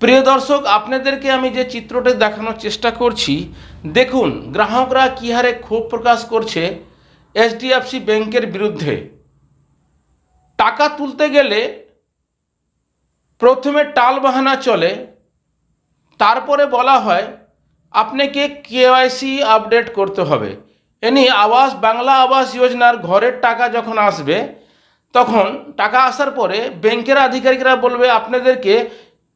প্রিয় দর্শক, আপনাদেরকে আমি যে চিত্রটি দেখানোর চেষ্টা করছি, দেখুন, গ্রাহকরা কী হারে ক্ষোভ প্রকাশ করছে এইচডিএফসি ব্যাংকের বিরুদ্ধে। টাকা তুলতে গেলে প্রথমে টাল বাহানা চলে, তারপরে বলা হয়, আপনাকে কেওয়াইসি আপডেট করতে হবে। এনি আবাস, বাংলা আবাস যোজনার ঘরের টাকা যখন আসবে, তখন টাকা আসার পরে ব্যাংকের আধিকারিকরা বলবে, আপনাদেরকে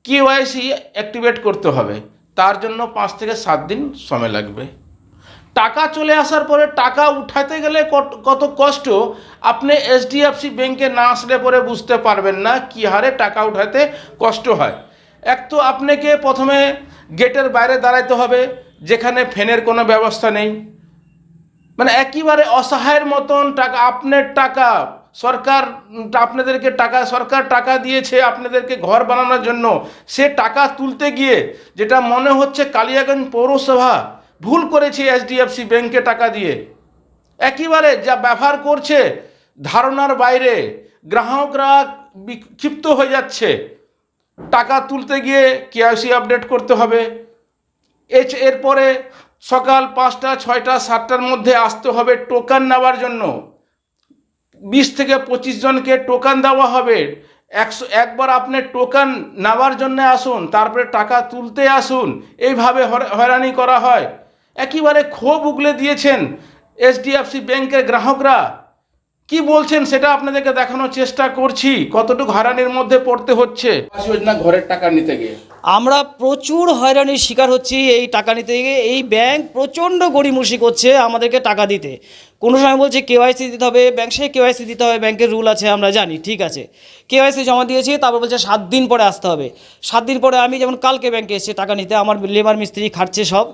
কেওয়াইসি অ্যাক্টিভেট করতে হবে। তার জন্য পাঁচ থেকে সাত দিন সময় লাগবে। টাকা চলে আসার পরে টাকা উঠাতে গেলে কত- কষ্ট, আপনি এইচডিএফসি ব্যাংকে না আসলে পরে বুঝতে পারবেন না কী হারে টাকা উঠাতে কষ্ট হয়। এক তো আপনাকে প্রথমে গেটের বাইরে দাঁড়াইতে হবে, যেখানে ফ্যানের কোনো ব্যবস্থা নেই। মানে একেবারে অসহায়ের মতন টাকা, আপনার টাকা সরকার, আপনাদেরকে টাকা, সরকার টাকা দিয়েছে আপনাদেরকে ঘর বানানোর জন্য। সে টাকা তুলতে গিয়ে যেটা মনে হচ্ছে কালিয়াগঞ্জ পৌরসভা ভুল করেছে এইচডিএফসি ব্যাংকে টাকা দিয়ে। একেবারে যা ব্যবহার করছে, ধারণার বাইরে গ্রাহকরা বিক্ষিপ্ত হয়ে যাচ্ছে। টাকা তুলতে গিয়ে কেআইসি আপডেট করতে হবে। এছ এরপরে সকাল পাঁচটা, ছয়টা, সাতটার মধ্যে আসতে হবে টোকান নেওয়ার জন্য। বিশ থেকে পঁচিশ জনকে টোকান দেওয়া হবে। একশো একবার আপনি টোকান নেওয়ার জন্য আসুন, তারপরে টাকা তুলতে আসুন। এইভাবে হয়রানি করা হয়। একেবারে ক্ষোভ উগলে দিয়েছেন এইচডিএফসি ব্যাংকের গ্রাহকরা। কি বলছেন সেটা আপনাদেরকে দেখানোর চেষ্টা করছি। কতটুকু হয়রানির মধ্যে পড়তে হচ্ছে? ঘরের টাকা নিতে গিয়ে। আমরা প্রচুর হয়রানির শিকার হচ্ছি এই টাকা নিতে গিয়ে। এই ব্যাংক প্রচণ্ড গড়িমসি করছে আমাদেরকে টাকা দিতে। কোনো সময় বলছে কেওয়াইসি দিতে হবে, ব্যাংক সে কেওয়াইসি দিতে হবে, ব্যাংকের রুল আছে, আমরা জানি, ঠিক আছে। কেওয়াইসি জমা দিয়েছি, তারপর বলছে সাত দিন পরে আসতে হবে। সাত দিন পরে আমি যেমন কালকে ব্যাংকে এসেছি, টাকা নিতে আমার লেবার মিস্ত্রি খাটছে সব,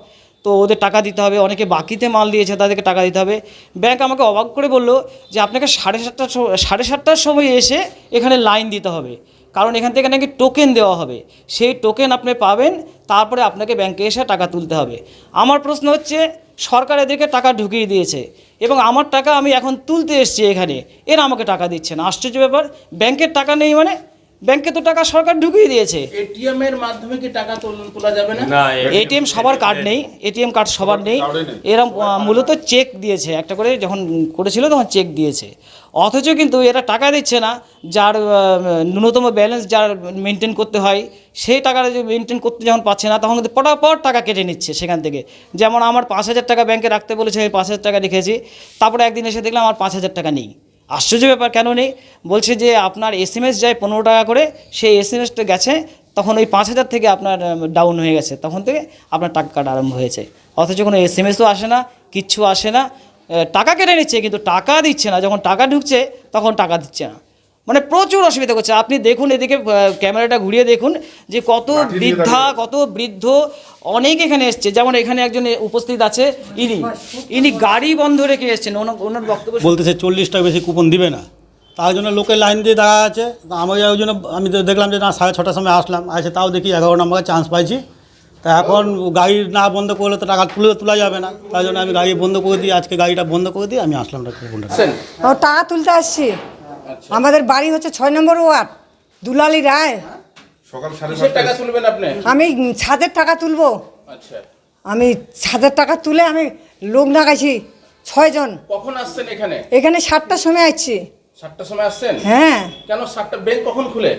তো ওদের টাকা দিতে হবে, অনেকে বাকিতে মাল দিয়েছে, তাদেরকে টাকা দিতে হবে। ব্যাংক আমাকে অবাক করে বলল যে আপনাকে সাড়ে সাতটার সাড়ে সাতটার সময় এসে এখানে লাইন দিতে হবে। কারণ এখান থেকে নাকি টোকেন দেওয়া হবে। সেই টোকেন আপনি পাবেন, তারপরে আপনাকে ব্যাংকে এসে টাকা তুলতে হবে। আমার প্রশ্ন হচ্ছে, সরকার এদেরকে টাকা ঢুকিয়ে দিয়েছে এবং আমার টাকা আমি এখন তুলতে এসেছি এখানে। এরা আমাকে টাকা দিচ্ছে না। আশ্চর্য ব্যাপার ব্যাংকের টাকা নেই মানে ব্যাংকে তো টাকা সরকার ঢুকিয়ে দিয়েছে। এটিএম এর মাধ্যমে কি টাকা তোল- তোলা যাবে না? এটিএম সবার কার্ড নেই এটিএম কার্ড সবার নেই। এরম মূলত চেক দিয়েছে একটা করে যখন করেছিল তখন চেক দিয়েছে। অথচ কিন্তু এরা টাকা দিচ্ছে না যার ন্যূনতম ব্যালেন্স যার মেনটেন করতে হয় সেই টাকাটা যে মেনটেন করতে যখন পাচ্ছে না তখন কিন্তু পটাপট টাকা কেটে নিচ্ছে সেখান থেকে। যেমন আমার পাঁচ হাজার টাকা ব্যাংকে রাখতে বলেছে আমি পাঁচ হাজার টাকা রেখেছি তারপরে একদিন এসে দেখলাম আমার পাঁচ হাজার টাকা নেই। আশ্চর্য ব্যাপার, কেন নেই? বলছে যে আপনার এস এম এস যায় পনেরো টাকা করে, সেই এস এম এসটা গেছে, তখন ওই পাঁচ হাজার থেকে আপনার ডাউন হয়ে গেছে, তখন থেকে আপনার টাকা কাটা আরম্ভ হয়েছে। অথচ কোনো এস এম এসও আসে না, কিচ্ছু আসে না টাকা কেটে নিচ্ছে, কিন্তু টাকা দিচ্ছে না। যখন টাকা ঢুকছে, তখন টাকা দিচ্ছে না। মানে প্রচুর অসুবিধা করছে। আপনি দেখুন এদিকে ক্যামেরাটা ঘুরিয়ে দেখুন যে কত বৃদ্ধা কত বৃদ্ধ অনেক এখানে এসছে। যেমন এখানে একজন উপস্থিত আছে ইনি। ইনি গাড়ি বন্ধ রেখে এসছেন। ওনার বক্তব্য বলতেছে চল্লিশটা বেশি কুপন দিবে না। তার জন্য লোকের লাইন দিয়ে দাঁড়া আছে। আমি ওই জন্য আমি তো দেখলাম যে না সাড়ে ছটার সময় আসলাম। আসে তাও দেখি এগারো নম্বরে চান্স পাইছি। তা এখন গাড়ি না বন্ধ করলে তো টাকা তুলে তোলা যাবে না। তাই জন্য আমি গাড়ি বন্ধ করে দিই। আজকে গাড়িটা বন্ধ করে দিই আমি আসলাম না কুপনটা টাকা তুলতে আসছি? আমাদের বাড়ি হচ্ছে ছয় নম্বর ওয়ার্ড দুলালি রায়। কিসের টাকা তুলবেন আপনি? আমি ছাদের টাকা তুলবো। আচ্ছা। আমি ছাদের টাকা তুলে আমি লোক লাগাইছি ছয়জন। কখন আসছেন এখানে? এখানে সাতটার সময় আসছি। সাতটার সময় আসছেন? হ্যাঁ। কেন সাতটা? ব্যাংক কখন খুলে?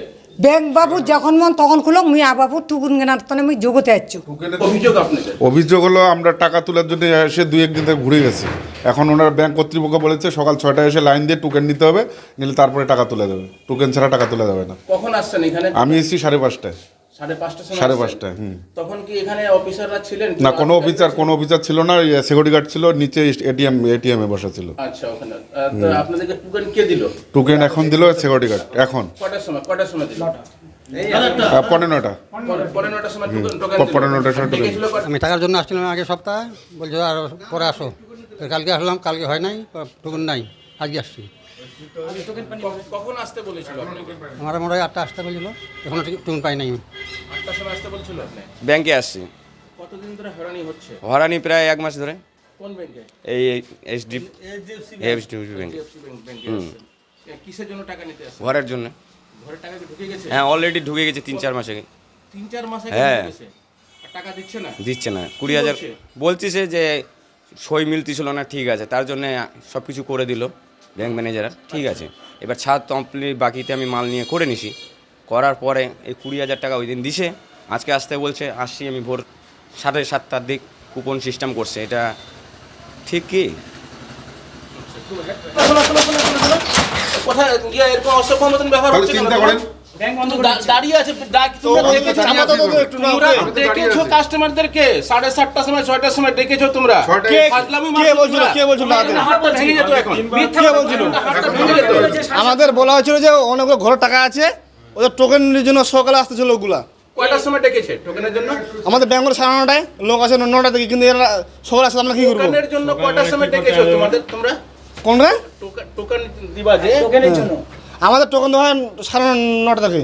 ব্যাংক বাবু যখন মন তখন খুলো মুই আ বাবু টুকুন গেনার তনে আমি জগতে আসছি অভিযোগ আপনাদের? অভিযোগ হলো আমরা টাকা তোলার জন্য এসে দুই একদিন থেকে ঘুরে গেছি। এখন ওনার ব্যাংক কর্তৃপক্ষ বলেছে সকাল ছয়টায় এসে লাইন দিয়ে টোকেন নিতে হবে নিলে তারপরে টাকা তুলে দেবে। টোকেন ছাড়া টাকা তুলে যাবে না। কখন আসছেন এখানে? আমি এসেছি সাড়ে পাঁচটায়। সাড়ে তখন কি এখানে অফিসাররা ছিলেন না কোনো অফিসার কোনো অফিসার ছিল না সিকিউরিটি গার্ড ছিল নিচে এটিএম এটিএম এ বসা ছিল। আচ্ছা ওখানে। আপনাদেরকে টুকেন কে দিল? টোকেন এখন দিল সিকিউরিটি গার্ড এখন। কটার সময় কটার সময় দিল? আমি টাকার জন্য আসছিলাম আগে সপ্তাহে বলছো আর পরে আসো। কালকে আসলাম কালকে হয় নাই টুকুন নাই। আজকে আসছি। কখন আসতে বলেছিল আমার মনে হয় আটটা আসতে বলছিল এখনও টুকুন পাই নাই। আটটার সময় আসতে বলেছিল ব্যাংকে আসছি। কতদিন ধরে হয়রানি হচ্ছে? হরানি প্রায় এক মাস ধরে। কোন ব্যাংকে? এই এইচডি এইচডি ব্যাংকে HDFC ব্যাংক- ব্যাংকে কিসের জন্য টাকা নিতে আসছেন? ঘরের জন্য। ঘরের টাকা ঢুকে গেছে? হ্যাঁ অলরেডি ঢুকে গেছে তিন চার মাস। আগে তিন চার মাস আগে হ্যাঁ। হয়ে গেছে। আর টাকা দিচ্ছে না? দিচ্ছে না। কুড়ি হাজার বলছে? বলছিছে যে সই মিলতেছিল না ঠিক আছে। তার জন্য সব কিছু করে দিল। ব্যাংক ম্যানেজার ঠিক আছে। এবার ছাদ কমপ্লিট বাকিতে আমি মাল নিয়ে করে নিছি। করার পরে এই কুড়ি হাজার টাকা ওই দিন দিছে। আজকে আসতে বলছে আসছি আমি ভোর সাড়ে সাতটার দিক কুপন সিস্টেম করছে। এটা ঠিক কি। কোথায়? গিয়ে এরকম অসভ্য মতন ব্যবহার হচ্ছে চিন্তা করেন। দাঁড়িয়ে আছে তোমরা ডেকেছো। কাস্টমারদেরকে সাড়ে সাতটার সময় ছয়টার সময় ডেকেছো তোমরা? আমাদের বলা হয়েছিল যে অনেকগুলো ঘরে টাকা আছে ওদের টোকেনের জন্য সকালে আসতেছিল ওগুলা কয়টার সময় ডেকেছে টোকেনের জন্য? আমাদের ব্যাঙ্গল সাড়ে নটায় লোক আছে নটা থেকে কিন্তু এরা সকালে আসতে আমরা কি করব? টোকেনের জন্য কয়টার সময় ডেকেছো তোমাদের তোমরা? কোনটা? টোকেন দিবা যে টোকেনের জন্য। আমাদের টোকেন দেওয়া হয় সাড়ে নটা থেকে।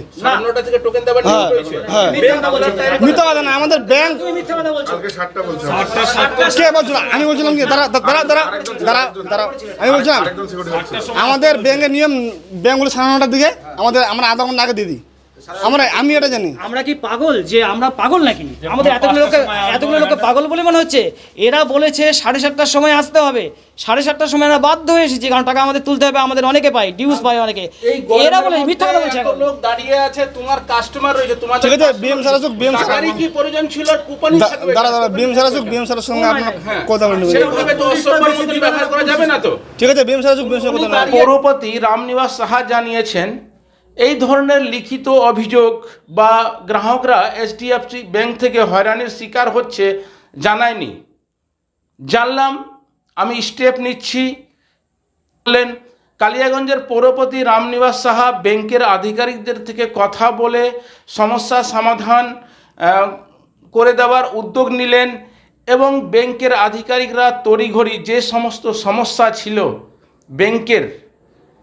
হ্যাঁ, হ্যাঁ। মিথ্যা কথা না আমাদের ব্যাংক তুমি মিথ্যা কথা বলছো। কালকে সাতটা বলছে কে বলছিল? আমি বলছিলাম কি দাঁড়া দাঁড়া দাঁড়া দাঁড়া দাঁড়া আমি বলছিলাম আমাদের ব্যাংকের নিয়ম ব্যাংকগুলো সাড়ে নটার দিকে আমাদের আমরা আধা ঘণ্টা আগে দিয়ে দিই। আমরা আমি এটা জানি। আমরা কি পাগল? যে আমরা পাগল নাকি? আমাদের এতগুলো লোকে এতগুলো লোকে পাগল বলে মনে হচ্ছে। এরা বলেছে সাড়ে সাতটার সময় আসতে হবে। সাড়ে সাতটার সময় আমরা বাধ্য হয়ে এসেছি কারণ টাকা আমাদের তুলতে হবে আমাদের অনেকে পাই ডিউস পাই অনেকে। এরা বলে মিথ্যা কথা বলছে লোক দাঁড়িয়ে আছে তোমার কাস্টমার রয়েছে তোমাদের ঠিক আছে বিএম স্যার আসুক বিএম কি প্রয়োজন ছিল থাকবে? দাঁড়া দাঁড়া বিএম স্যার আসুক বিএম স্যারের সঙ্গে আপনার কথা বলে তো ব্যবহার করা যাবে না তো? ঠিক আছে বিএম স্যার আসুক বিএম কথা পৌরপতি রামনিবাস সাহা জানিয়েছেন এই ধরনের লিখিত অভিযোগ বা গ্রাহকরা এইচডিএফসি ব্যাংক থেকে হয়রানির শিকার হচ্ছে জানায়নি। জানলাম, আমি স্টেপ নিচ্ছি। বললেন, কালিয়াগঞ্জের পৌরপতি রামনিবাস সাহা ব্যাংকের আধিকারিকদের থেকে কথা বলে সমস্যা সমাধান করে দেওয়ার উদ্যোগ নিলেন এবং ব্যাংকের আধিকারিকরা তড়িঘড়ি যে সমস্ত সমস্যা ছিল ব্যাংকের,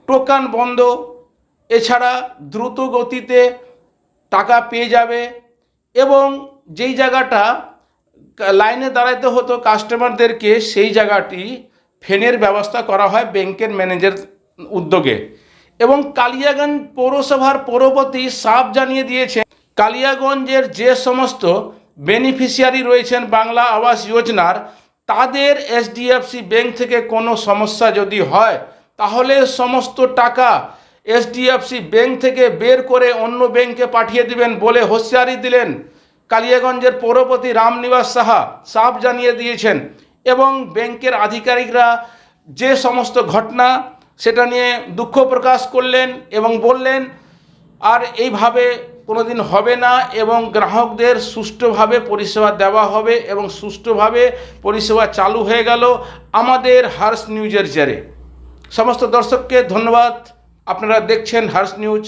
টোকান বন্ধ এছাড়া দ্রুত গতিতে টাকা পেয়ে যাবে এবং যেই জায়গাটা লাইনে দাঁড়াতে হতো কাস্টমারদেরকে, সেই জায়গাটি ফেনের ব্যবস্থা করা হয় ব্যাংকের ম্যানেজার উদ্যোগে। এবং কালিয়াগঞ্জ পৌরসভার পৌরপতি সাফ জানিয়ে দিয়েছে কালিয়াগঞ্জের যে সমস্ত বেনিফিশিয়ারি রয়েছেন বাংলা আবাস যোজনার, তাদের এসডিএফসি ব্যাংক থেকে কোনো সমস্যা যদি হয়, তাহলে সমস্ত টাকা এসডিএফসি ব্যাংক থেকে বের করে অন্য ব্যাংকে পাঠিয়ে দিবেন বলে হুঁশিয়ারি দিলেন কালিয়াগঞ্জের পৌরপতি রামনিবাস সাহা। সাফ জানিয়ে দিয়েছেন। এবং ব্যাংকের আধিকারিকরা যে সমস্ত ঘটনা, সেটা নিয়ে দুঃখ প্রকাশ করলেন এবং বললেন, আর এইভাবে কোনোদিন হবে না এবং গ্রাহকদের সুষ্ঠুভাবে পরিষেবা দেওয়া হবে এবং সুষ্ঠুভাবে পরিষেবা চালু হয়ে গেল আমাদের হার্স নিউজের জেরে। সমস্ত দর্শককে ধন্যবাদ। আপনারা দেখছেন হার্স নিউজ।